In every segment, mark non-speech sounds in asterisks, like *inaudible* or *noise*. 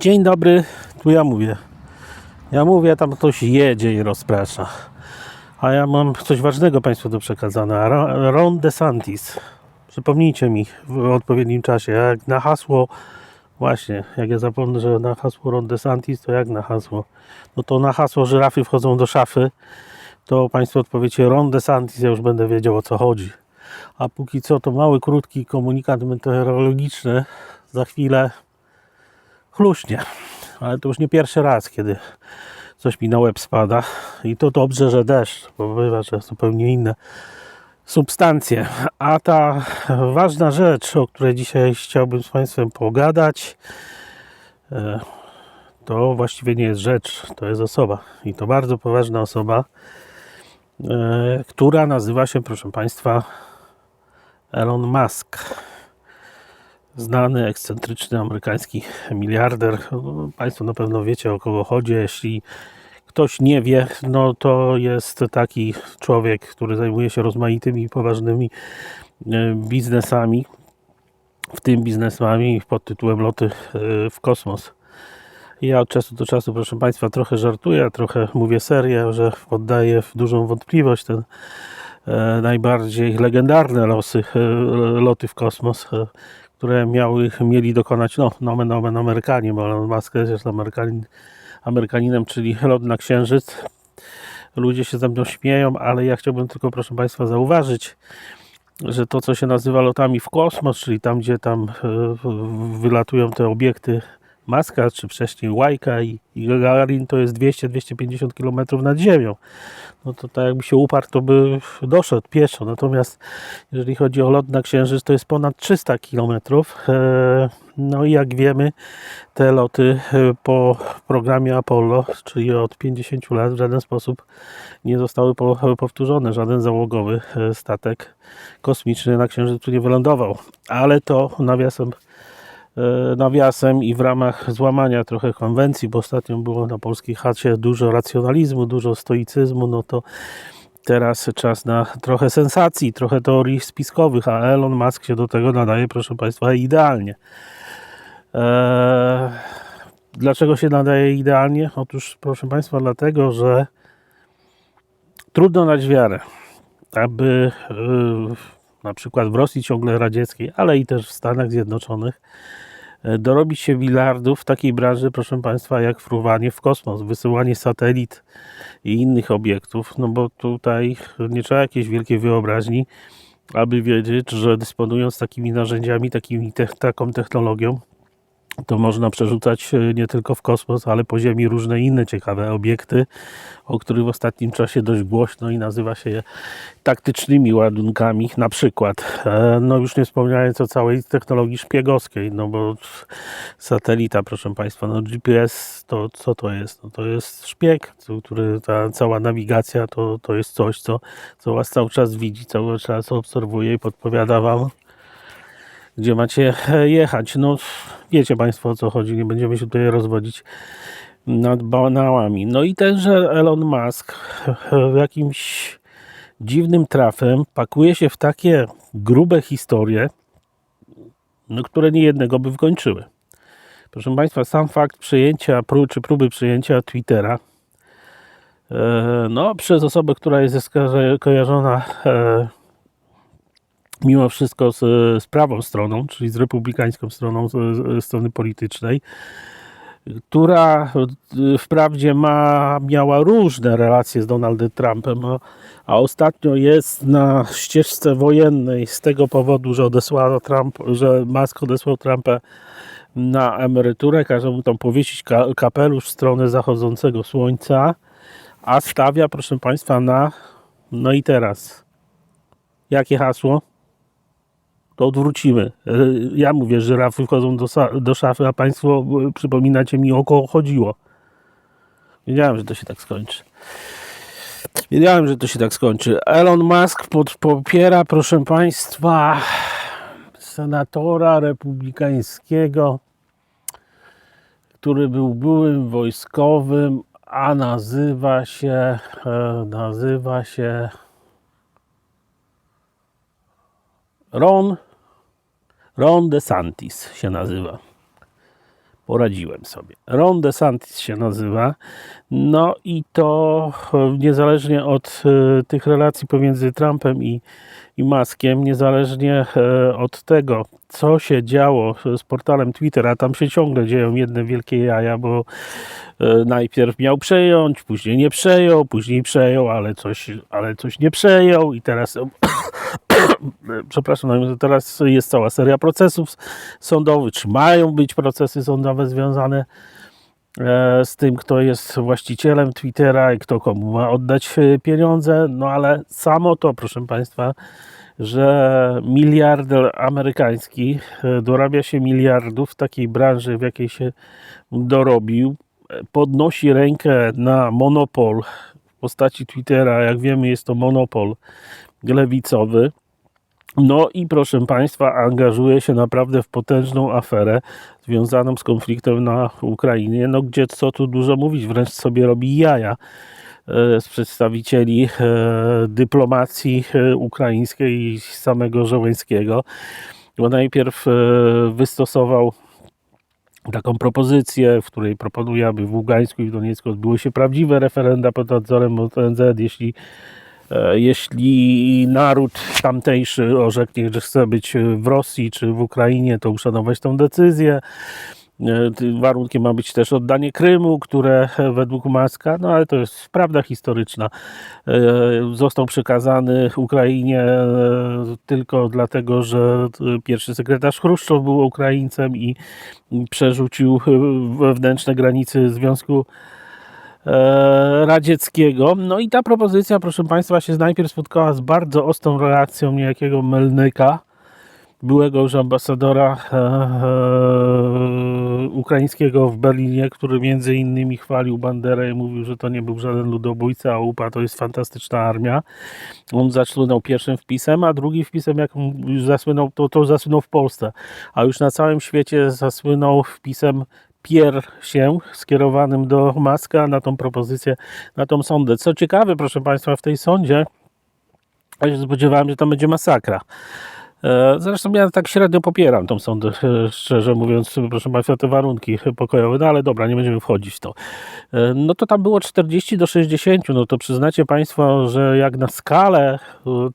Dzień dobry, tu ja mówię. Ja mówię, tam ktoś jedzie i rozprasza. A ja mam coś ważnego Państwu do przekazania. Ro- Ron DeSantis. Przypomnijcie mi w odpowiednim czasie, jak na hasło, właśnie, jak ja zapomnę, że na hasło Ron DeSantis, to jak na hasło? No to na hasło żyrafy wchodzą do szafy, to Państwo odpowiecie Ron DeSantis, ja już będę wiedział o co chodzi. A póki co to mały, krótki komunikat meteorologiczny. Za chwilę chluśnie. Ale to już nie pierwszy raz, kiedy coś mi na łeb spada. I to dobrze, że deszcz, bo bywa, że zupełnie inne substancje. A ta ważna rzecz, o której dzisiaj chciałbym z Państwem pogadać, e, to właściwie nie jest rzecz, to jest osoba. I to bardzo poważna osoba, e, która nazywa się, proszę Państwa, Elon Musk znany, ekscentryczny amerykański miliarder. Państwo na pewno wiecie o kogo chodzi. Jeśli ktoś nie wie, no to jest taki człowiek, który zajmuje się rozmaitymi poważnymi e, biznesami, w tym biznesami pod tytułem loty e, w kosmos. Ja od czasu do czasu, proszę Państwa, trochę żartuję, trochę mówię serię, że poddaję w dużą wątpliwość ten e, najbardziej legendarne losy, loty w kosmos, które miały, mieli dokonać, no, nomen omen Amerykanie, bo Elon Musk jest Amerykanin, Amerykaninem, czyli lot na Księżyc. Ludzie się ze mną śmieją, ale ja chciałbym tylko, proszę Państwa, zauważyć, że to, co się nazywa lotami w kosmos, czyli tam, gdzie tam e, wylatują te obiekty Maska, czy wcześniej Łajka i, i to jest 200-250 km nad ziemią. No to tak jakby się uparł, to by doszedł pieszo. Natomiast jeżeli chodzi o lot na Księżyc, to jest ponad 300 km. No i jak wiemy, te loty e, po programie Apollo, czyli od 50 lat, w żaden sposób nie zostały po- powtórzone. Żaden załogowy e, statek kosmiczny na Księżycu nie wylądował. Ale to nawiasem e, nawiasem i w ramach złamania trochę konwencji, bo ostatnio było na polskiej chacie dużo racjonalizmu, dużo stoicyzmu, no to teraz czas na trochę sensacji, trochę teorii spiskowych, a Elon Musk się do tego nadaje, proszę Państwa, idealnie. Eee, dlaczego się nadaje idealnie? Otóż, proszę Państwa, dlatego, że trudno dać wiarę, aby yy, na przykład w Rosji ciągle radzieckiej, ale i też w Stanach Zjednoczonych e, dorobić się miliardów w takiej branży, proszę Państwa, jak fruwanie w kosmos, wysyłanie satelit i innych obiektów, no bo tutaj nie trzeba jakiejś wielkiej wyobraźni, aby wiedzieć, że dysponując takimi narzędziami, takimi te, taką technologią, to można przerzucać e, nie tylko w kosmos, ale po Ziemi różne inne ciekawe obiekty, o których w ostatnim czasie dość głośno i nazywa się je taktycznymi ładunkami, na przykład. E, No już nie wspomniając o całej technologii szpiegowskiej, no bo satelita, proszę Państwa, no GPS to co to jest? No to jest szpieg, który ta cała nawigacja to, to jest coś, co, co Was cały czas widzi, cały czas obserwuje i podpowiada Wam, gdzie macie e, jechać. No wiecie Państwo o co chodzi, nie będziemy się tutaj rozwodzić nad banałami. No i tenże Elon Musk w jakimś dziwnym trafem pakuje się w takie grube historie, no, które nie jednego by wykończyły. Proszę Państwa, sam fakt przyjęcia, pró- czy próby przyjęcia Twittera e, no, przez osobę, która jest kojarzona e, mimo wszystko z, z prawą stroną, czyli z republikańską stroną z, strony politycznej, która e, wprawdzie ma, miała różne relacje z Donaldem Trumpem, a, a ostatnio jest na ścieżce wojennej z tego powodu, że odesłano Trump, że Musk odesłał Trumpa na emeryturę, każe mu tam powiesić ka- kapelusz w stronę zachodzącego słońca, a stawia, proszę Państwa, na no i teraz jakie hasło? To odwrócimy. E, Ja mówię, że żyrafy wchodzą do, do szafy, a Państwo e, przypominacie mi o chodziło. Wiedziałem, że to się tak skończy. Wiedziałem, że to się tak skończy. Elon Musk pod, popiera, proszę Państwa, senatora republikańskiego, który był byłym wojskowym, a nazywa się, e, nazywa się Ron, Ron DeSantis się nazywa. poradziłem sobie. Ron DeSantis się nazywa. No i to niezależnie od e, tych relacji pomiędzy Trumpem i, i Muskiem, niezależnie e, od tego, co się działo z portalem Twitter, a tam się ciągle dzieją jedne wielkie jaja, bo e, najpierw miał przejąć, później nie przejął, później przejął, ale coś, ale coś nie przejął i teraz *coughs* przepraszam, no, teraz jest cała seria procesów sądowych, czy mają być procesy sądowe związane e, z tym, kto jest właścicielem Twittera i kto komu ma oddać e, pieniądze, no ale samo to, proszę Państwa, że miliarder amerykański e, dorabia się miliardów w takiej branży, w jakiej się dorobił, podnosi rękę na monopol w postaci Twittera, jak wiemy jest to monopol lewicowy, no i proszę Państwa, angażuje się naprawdę w potężną aferę związaną z konfliktem na Ukrainie, no gdzie co tu dużo mówić, wręcz sobie robi jaja z przedstawicieli e, dyplomacji e, ukraińskiej i samego Żołęskiego. Bo najpierw e, wystosował taką propozycję, w której proponuje, aby w Ługańsku i w Doniecku odbyły się prawdziwe referenda pod nadzorem ONZ, jeśli E, jeśli naród tamtejszy orzeknie, że chce być w Rosji czy w Ukrainie, to uszanować tą decyzję. E, Warunkiem ma być też oddanie Krymu, które *laughs* według Maska, no ale to jest prawda historyczna, e, został przekazany Ukrainie e, tylko dlatego, że pierwszy sekretarz Chruszczow był Ukraińcem i przerzucił wewnętrzne granice Związku radzieckiego. No i ta propozycja, proszę Państwa, się najpierw spotkała z bardzo ostrą reakcją niejakiego Melnyka, byłego już ambasadora e, e, ukraińskiego w Berlinie, który między innymi chwalił Banderę i mówił, że to nie był żaden ludobójca, a UPA to jest fantastyczna armia. On zaczlunął pierwszym wpisem, a drugi wpisem, jak zasłynął, to, to zasłynął w Polsce, a już na całym świecie zasłynął wpisem pier się skierowanym do Maska na tą propozycję, na tą sądę. Co ciekawe, proszę Państwa, w tej sądzie ja się spodziewałem, że tam będzie masakra. E, Zresztą ja tak średnio popieram tą sądę, e, szczerze mówiąc, proszę Państwa, te warunki pokojowe, no ale dobra, nie będziemy wchodzić w to. E, No to tam było 40 do 60, no to przyznacie Państwo, że jak na skalę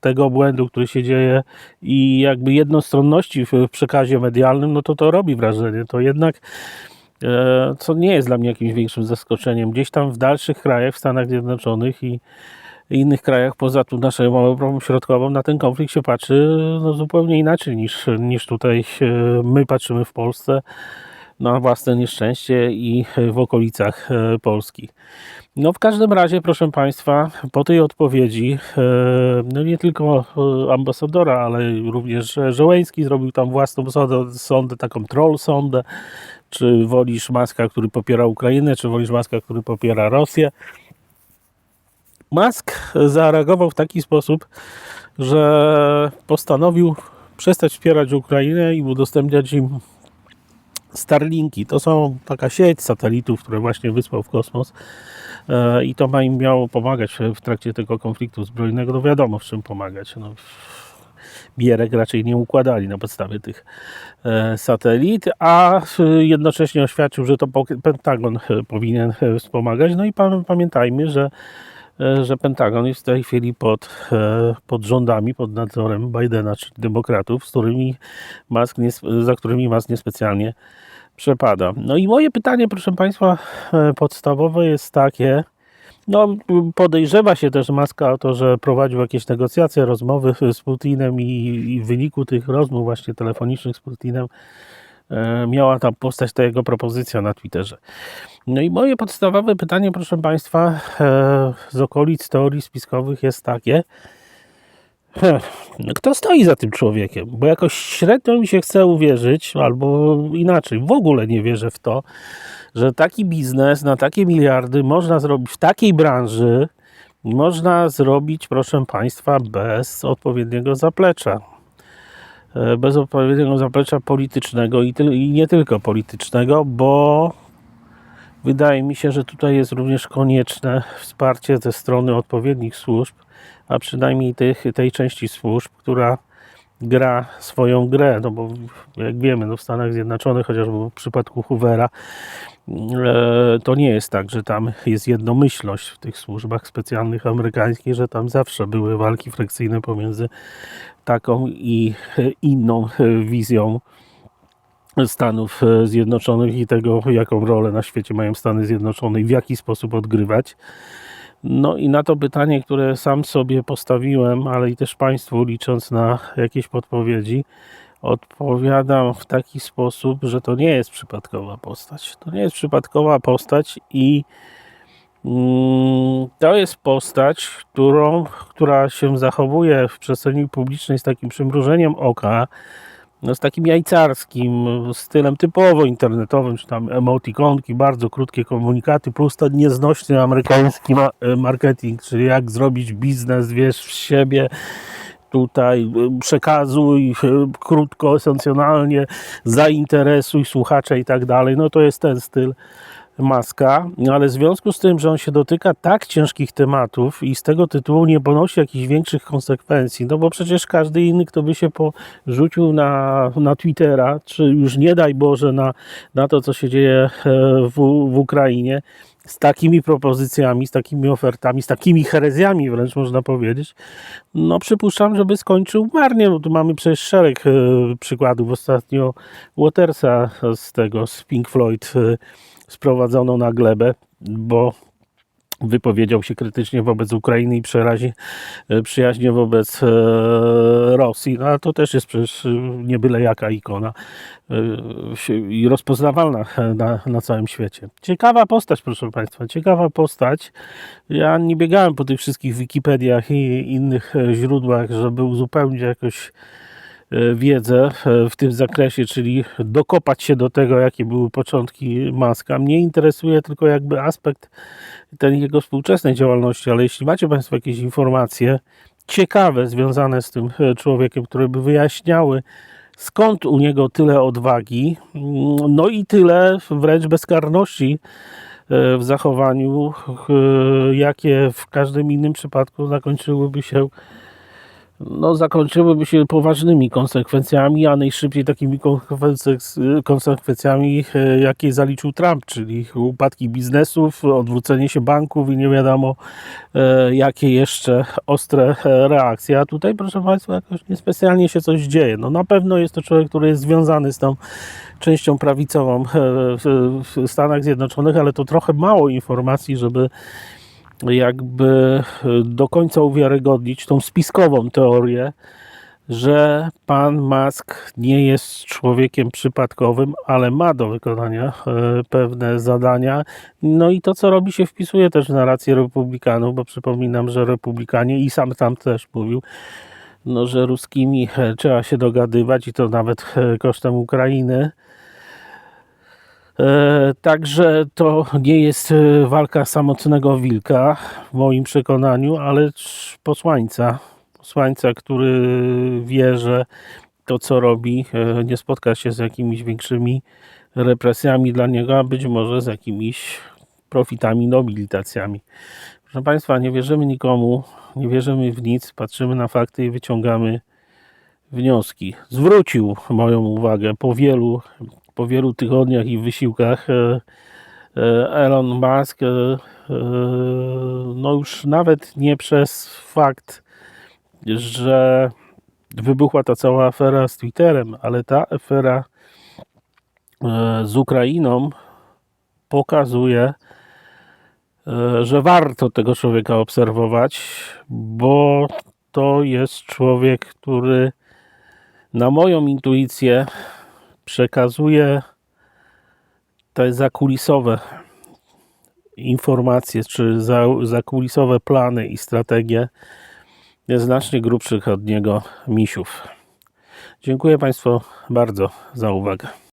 tego błędu, który się dzieje i jakby jednostronności w przekazie medialnym, no to to robi wrażenie. To jednak co nie jest dla mnie jakimś większym zaskoczeniem. Gdzieś tam w dalszych krajach, w Stanach Zjednoczonych i innych krajach poza tu naszą Europą Środkową na ten konflikt się patrzy no, zupełnie inaczej niż, niż tutaj my patrzymy w Polsce na własne nieszczęście i w okolicach e, Polski. No w każdym razie, proszę Państwa, po tej odpowiedzi, e, no nie tylko e, ambasadora, ale również Żołęski zrobił tam własną sondę, sondę taką troll sondę, czy wolisz Maska, który popiera Ukrainę, czy wolisz Maska, który popiera Rosję. Musk zareagował w taki sposób, że postanowił przestać wspierać Ukrainę i udostępniać im Starlinki. To są taka sieć satelitów, które właśnie wysłał w kosmos e, i to ma im miało pomagać w- trakcie tego konfliktu zbrojnego. No wiadomo, w czym pomagać. No, bierek raczej nie układali na podstawie tych e, satelit, a e, jednocześnie oświadczył, że to Pentagon powinien wspomagać. No i pa- pamiętajmy, że że Pentagon jest w tej chwili pod, e, pod rządami, pod nadzorem Bidena, czyli demokratów, z którymi Musk nie, za którymi Musk niespecjalnie przepada. No i moje pytanie, proszę Państwa, e, podstawowe jest takie, no, podejrzewa się też Maska o to, że prowadził jakieś negocjacje, rozmowy z Putinem i, i w wyniku tych rozmów właśnie telefonicznych z Putinem e, miała tam postać ta jego propozycja na Twitterze. No i moje podstawowe pytanie, proszę Państwa, e, z okolic teorii spiskowych jest takie, Heh, no kto stoi za tym człowiekiem? Bo jakoś średnio mi się chce uwierzyć, albo inaczej, w ogóle nie wierzę w to, że taki biznes na takie miliardy można zrobić w takiej branży, można zrobić, proszę Państwa, bez odpowiedniego zaplecza. E, Bez odpowiedniego zaplecza politycznego i, i nie tylko politycznego, bo wydaje mi się, że tutaj jest również konieczne wsparcie ze strony odpowiednich służb, a przynajmniej tych, tej części służb, która gra swoją grę, no bo jak wiemy, no w Stanach Zjednoczonych, chociażby w przypadku Hoovera, e, to nie jest tak, że tam jest jednomyślność w tych służbach specjalnych amerykańskich, że tam zawsze były walki frakcyjne pomiędzy taką i inną wizją Stanów Zjednoczonych i tego, jaką rolę na świecie mają Stany Zjednoczone i w jaki sposób odgrywać. No i na to pytanie, które sam sobie postawiłem, ale i też Państwu, licząc na jakieś podpowiedzi, odpowiadam w taki sposób, że to nie jest przypadkowa postać. To nie jest przypadkowa postać i mm, to jest postać, którą, która się zachowuje w przestrzeni publicznej z takim przymrużeniem oka, no, z takim jajcarskim stylem typowo internetowym, czy tam emotikonki, bardzo krótkie komunikaty, plus ten nieznośny amerykański ma- e, marketing, czyli jak zrobić biznes, wiesz, w siebie, tutaj e, przekazuj e, krótko, esencjonalnie, zainteresuj słuchacza i tak dalej, no to jest ten styl Maska, no ale w związku z tym, że on się dotyka tak ciężkich tematów i z tego tytułu nie ponosi jakichś większych konsekwencji, no bo przecież każdy inny, kto by się porzucił na, na Twittera, czy już nie daj Boże na, na to, co się dzieje e, w, w Ukrainie, z takimi propozycjami, z takimi ofertami, z takimi herezjami wręcz można powiedzieć, no przypuszczam, żeby skończył marnie, bo tu mamy przecież szereg e, przykładów. Ostatnio Watersa z tego, z Pink Floyd e, sprowadzono na glebę, bo wypowiedział się krytycznie wobec Ukrainy i przerazi e, przyjaźnie wobec e, Rosji. No, a to też jest przecież e, nie byle jaka ikona i rozpoznawalna na, na całym świecie. Ciekawa postać, proszę Państwa, ciekawa postać. Ja nie biegałem po tych wszystkich Wikipediach i innych źródłach, żeby uzupełnić jakoś wiedzę e, w tym zakresie, czyli dokopać się do tego, jakie były początki Maska. Mnie interesuje tylko jakby aspekt ten jego współczesnej działalności, ale jeśli macie Państwo jakieś informacje ciekawe związane z tym e, człowiekiem, które by wyjaśniały, skąd u niego tyle odwagi, mm, no i tyle wręcz bezkarności e, w zachowaniu, e, jakie w każdym innym przypadku zakończyłyby się no, zakończyłyby się poważnymi konsekwencjami, a najszybciej takimi konsekwenc- konsekwencjami, e, jakie zaliczył Trump, czyli upadki biznesów, odwrócenie się banków i nie wiadomo e, jakie jeszcze ostre e, reakcje. A tutaj, proszę Państwa, jakoś niespecjalnie się coś dzieje. No, na pewno jest to człowiek, który jest związany z tą częścią prawicową w Stanach Zjednoczonych, ale to trochę mało informacji, żeby jakby do końca uwiarygodnić tą spiskową teorię, że pan Musk nie jest człowiekiem przypadkowym, ale ma do wykonania e, pewne zadania. No i to, co robi, się wpisuje też w narrację republikanów, bo przypominam, że republikanie i sam tam też mówił, no, że ruskimi e, trzeba się dogadywać i to nawet e, kosztem Ukrainy. E, Także to nie jest e, walka samotnego wilka w moim przekonaniu, ale posłańca. Posłańca, który wie, że to co robi e, nie spotka się z jakimiś większymi represjami dla niego, a być może z jakimiś profitami, nobilitacjami. Proszę Państwa, nie wierzymy nikomu, nie wierzymy w nic, patrzymy na fakty i wyciągamy wnioski. Zwrócił moją uwagę po wielu, po wielu tygodniach i wysiłkach e, e, Elon Musk, e, no już nawet nie przez fakt, że wybuchła ta cała afera z Twitterem, ale ta afera z Ukrainą pokazuje, że warto tego człowieka obserwować, bo to jest człowiek, który na moją intuicję przekazuje te zakulisowe informacje, czy za, zakulisowe plany i strategie znacznie grubszych od niego misiów. Dziękuję Państwu bardzo za uwagę.